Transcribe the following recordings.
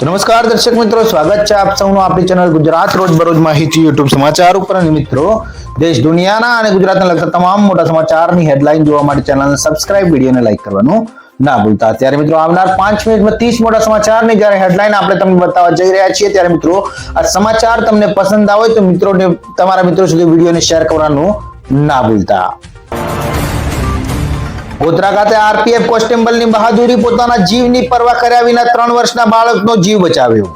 નમસ્કાર દર્શક મિત્રો, સ્વાગત છે આપ સૌનું આપણી ચેનલ ગુજરાત રોજબરોજ માહિતી યુટ્યુબ સમાચાર ઉપર. અને મિત્રો, દેશ દુનિયાના અને ગુજરાતને લગતા તમામ મોટા સમાચારની હેડલાઇન જોવા માટે ચેનલને સબસ્ક્રાઇબ વિડીયોને લાઈક કરવાનું ના ભૂલતા. ત્યારે મિત્રો, આવનાર પાંચ મિનિટમાં ત્રીસ મોટા સમાચારની જ્યારે હેડલાઇન આપણે તમને બતાવવા જઈ રહ્યા છીએ, ત્યારે મિત્રો, આ સમાચાર તમને પસંદ આવે તો મિત્રોને, તમારા મિત્રો સુધી વિડીયોને શેર કરવાનું ના ભૂલતા. ગોધરા ખાતે આરપીએફ કોન્સ્ટેબલની બહાદુરી પોતાના જીવની પરવા કર્યા વિના ત્રણ વર્ષના બાળકનો જીવ બચાવ્યો.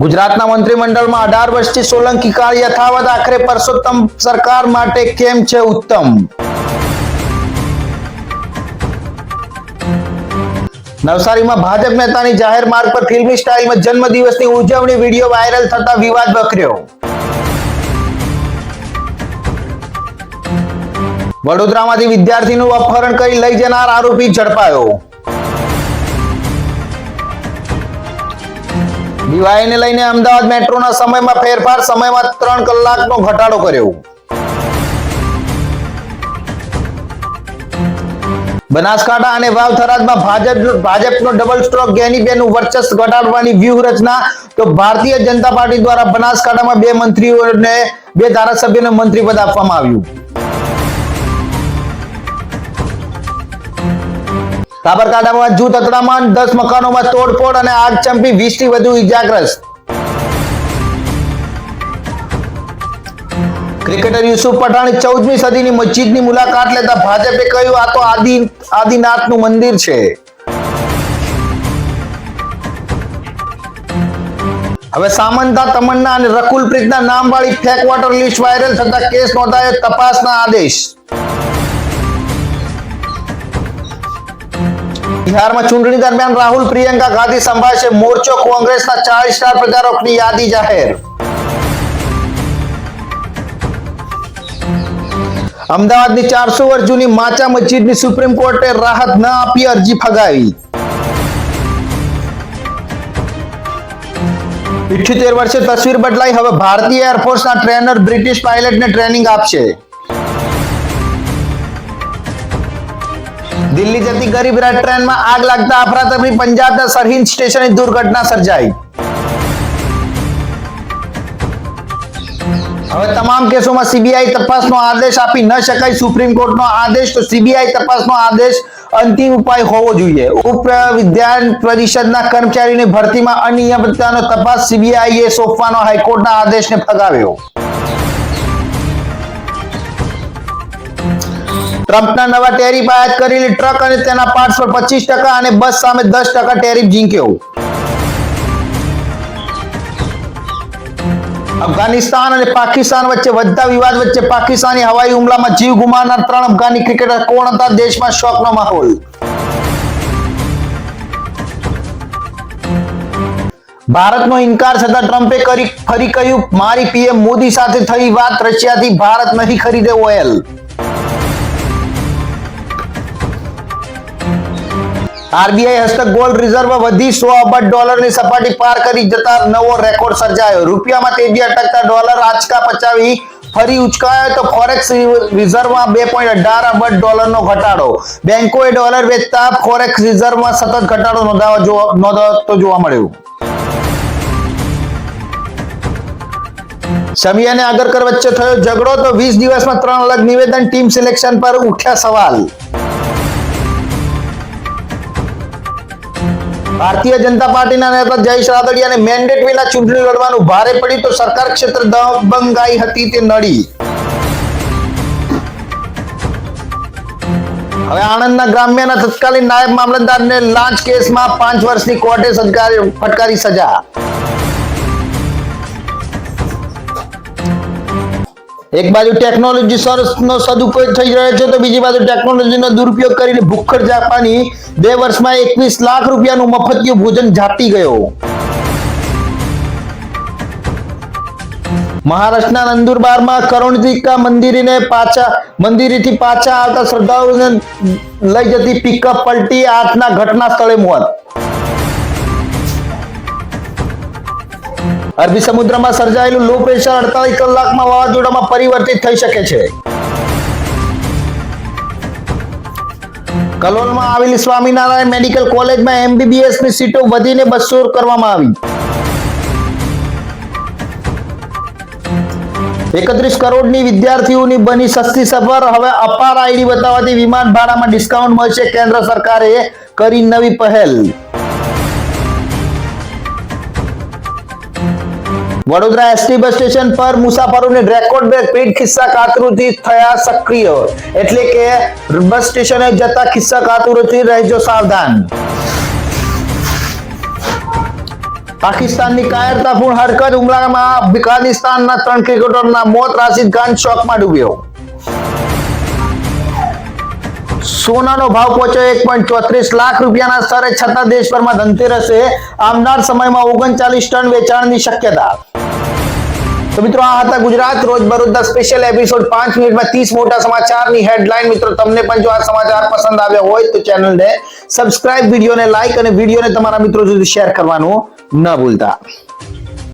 ગુજરાતના મંત્રીમંડળમાં અઢાર વર્ષથી સોલંકી કાળ યથાવત આખરે પરસોત્તમ સરકાર માટે કેમ છે ઉત્તમ? નવસારીમાં ભાજપ નેતાની જાહેર માર્ગ પર ફિલ્મી સ્ટાઇલમાં જન્મદિવસની ઉજવણી વીડિયો વાયરલ થતા વિવાદ વકર્યો. વડોદરામાંથી વિદ્યાર્થીનું અપહરણ કરી લઈ જનાર આરોપી ઝડપાયો. દિવાળીને લઈને અમદાવાદ મેટ્રોના સમયમાં ફેરફાર, સમયમાં ત્રણ કલાકનો ઘટાડો કર્યો. બનાસકાંઠા અને વાવ થરાદમાં ભાજપ, ભાજપનો ડબલ સ્ટ્રોક ગેનીબેનનું વર્ચસ્વ ઘટાડવાની વ્યૂહરચના, તો ભારતીય જનતા પાર્ટી દ્વારા બનાસકાંઠામાં બે મંત્રીઓને, બે ધારાસભ્યોને મંત્રી પદ આપવામાં આવ્યું. સાબરકાંઠામાં જૂથ અથડામણ, દસ મકાનોમાં તોડફોડ અને આગ ચંપી વીસથી વધુ ઇજાગ્રસ્ત. ક્રિકેટર યુસુફ પઠાણ ચૌદમી સદીની મસ્જિદની મુલાકાત લેતા ભાજપે કહ્યું, આ તો આદિ, આદિનાથનું મંદિર છે. હવે સામંતા, તમન્ના અને રકુલ પ્રીતના નામવાળી ફેક વોટર લિસ્ટ વાયરલ થતા કેસ નોંધાયો તપાસના આદેશ. બિહારમાં ચૂંટણી દરમિયાન રાહુલ, પ્રિયંકા ગાંધી સંભાળશે મોરચો, કોંગ્રેસના ચાલીસ સ્ટાર પ્રચારકની યાદી જાહેર. અમદાવાદની ચારસો વર્ષ જૂની માચા મસ્જિદની સુપ્રીમ કોર્ટે રાહત ન આપી અરજી ફગાવી. ઇઠ્યોતેર વર્ષે તસવીર બદલાઈ, હવે ભારતીય એરફોર્સના ટ્રેનર બ્રિટિશ પાયલટને ટ્રેનિંગ આપશે. દિલ્હી જતી ગરીબ રથ ટ્રેનમાં આગ લાગતા અફરાતફરી પંજાબના સરહિંદ સ્ટેશને દુર્ઘટના સર્જાઈ. હવે તમામ કેસોમાં સીબીઆઈ તપાસનો આદેશ આપી ન શકાય સુપ્રીમ કોર્ટનો આદેશ, તો સીબીઆઈ તપાસનો આદેશ અંતિમ ઉપાય હોવો જોઈએ. ઉપ વિદ્યાન પરિષદના કર્મચારીની ભરતીમાં અનિયમિતતાનો તપાસ સીબીઆઈએ સોંપવાનો હાઈકોર્ટના આદેશને ફગાવ્યો. ટ્રમ્પના નવા ટેરિફ આયાત કરેલી ટ્રક અને તેના પાર્ટ્સ પર પચીસ ટકા અને બસ સામે દસ ટકા ટેરિફ ઝીંક્યો. અફઘાનિસ્તાન અને પાકિસ્તાન વચ્ચે વધતા વિવાદ વચ્ચે પાકિસ્તાની હવાઈ હુમલામાં જીવ ગુમાવનાર ત્રણ અફઘાની ક્રિકેટર કોણ હતા? દેશમાં શોકનો માહોલ. ભારતનો ઇનકાર થતા ટ્રમ્પે કરી ફરી કહ્યું, મારી પીએમ મોદી સાથે થઈ વાત, રશિયાથી ભારત નહીં ખરીદે ઓઇલ આરબીઆઈ હસ્તક ગોલ્ડ રિઝર્વ વધી સો અબજ ડોલરની સપાટી પાર કરી જતા નવો રેકોર્ડ સર્જાયો. રૂપિયામાં તેજી અટકતા ડોલર આંચકા પચાવી ફરી ઉચકાયો તો ફોરેક્સ રિઝર્વમાં બે પોઈન્ટ અઢાર અબજ ડોલરનો ઘટાડો. બેન્કોએ ડોલર વેચતા ફોરેક્સ રિઝર્વમાં સતત ઘટાડો નોંધાવા નોંધાતો જોવા મળ્યો. સમી અને આગરકર વચ્ચે થયો ઝઘડો તો વીસ દિવસમાં ત્રણ અલગ નિવેદન ટીમ સિલેક્શન પર ઉઠ્યા સવાલ. ભારતીય જનતા પાર્ટીના નેતા જયેશ રાદડિયાને મેન્ડેટ વિના ચૂંટણી લડવાનું ભારે પડ્યું તો સરકાર ક્ષેત્ર દબંગાઈ હતી તે નડી. હવે આણંદના ગ્રામ્યના તત્કાલીન નાયબ મામલતદારને લાંચ કેસમાં પાંચ વર્ષની કોર્ટે ફટકારી સજા. એક બાજુ ટેકનોલોજી સરસનો સદુપયોગ થઈ રહ્યો છે, તો બીજી બાજુ ટેકનોલોજીનો દુરુપયોગ કરીને ભૂખડ જાપાની બે વર્ષમાં એકવીસ લાખ રૂપિયાનું મફતિયું ભોજન ઝાપટી ગયો. મહારાષ્ટ્રના નંદુરબારમાં કરુણદીકા મંદિરને પાછા, મંદિરેથી પાછા આવતા શ્રદ્ધાળુઓને લઈ જતી પિકઅપ પલટી આઠના ઘટના સ્થળે મોત. અરબી સમુદ્રમાં સર્જાયેલું લો પ્રેશર અડતાલીસ કલાકમાં વાવાઝોડામાં પરિવર્તિત થઈ શકે છે. કલોલમાં આવેલી સ્વામિનારાયણ મેડિકલ કોલેજમાં એમબીબીએસની સીટો વધીને બસો કરવામાં આવી. એકત્રીસ કરોડની વિદ્યાર્થીઓની બની સસ્તી સફર. હવે અપાર આઈડી બતાવવાથી વિમાન ભાડામાં ડિસ્કાઉન્ટ મળશે. કેન્દ્ર સરકારે કરી નવી પહેલ. વડોદરા એસટી બસ સ્ટેશન પર મુસાફરોને રેકોર્ડ બ્રેક પીટ ખિસ્સા કાતરુથી થયા સક્રિય. એટલે કે બસ સ્ટેશને જતા ખિસ્સા કાતરુથી રહેજો સાવધાન. પાકિસ્તાનની કાયરતાપૂર્ણ હરકત હુમલામાં અફઘાનિસ્તાનના ત્રણ ક્રિકેટરના મોત, રાશિદ ખાન શોકમાં ડૂબ્યો. સોનાનો ભાવ પહોંચ્યો એક પોઈન્ટ ચોત્રીસ લાખ રૂપિયાના સ્તરે છતાં દેશભરમાં ધનતેરસે. આવનાર સમયમાં ઓગણચાલીસ ટન વેચાણની શક્યતા. તો મિત્રો આ હતા ગુજરાત રોજ બરોજના સ્પેશિયલ એપિસોડ પાંચ મિનિટમાં ત્રીસ મોટા સમાચારની હેડલાઇન મિત્રો, તમને પણ જો આ સમાચાર પસંદ આવ્યા હોય તો ચેનલને સબસ્ક્રાઇબ વિડીયોને લાઇક અને વિડીયોને તમારા મિત્રો સુધી શેર કરવાનું ન ભૂલતા.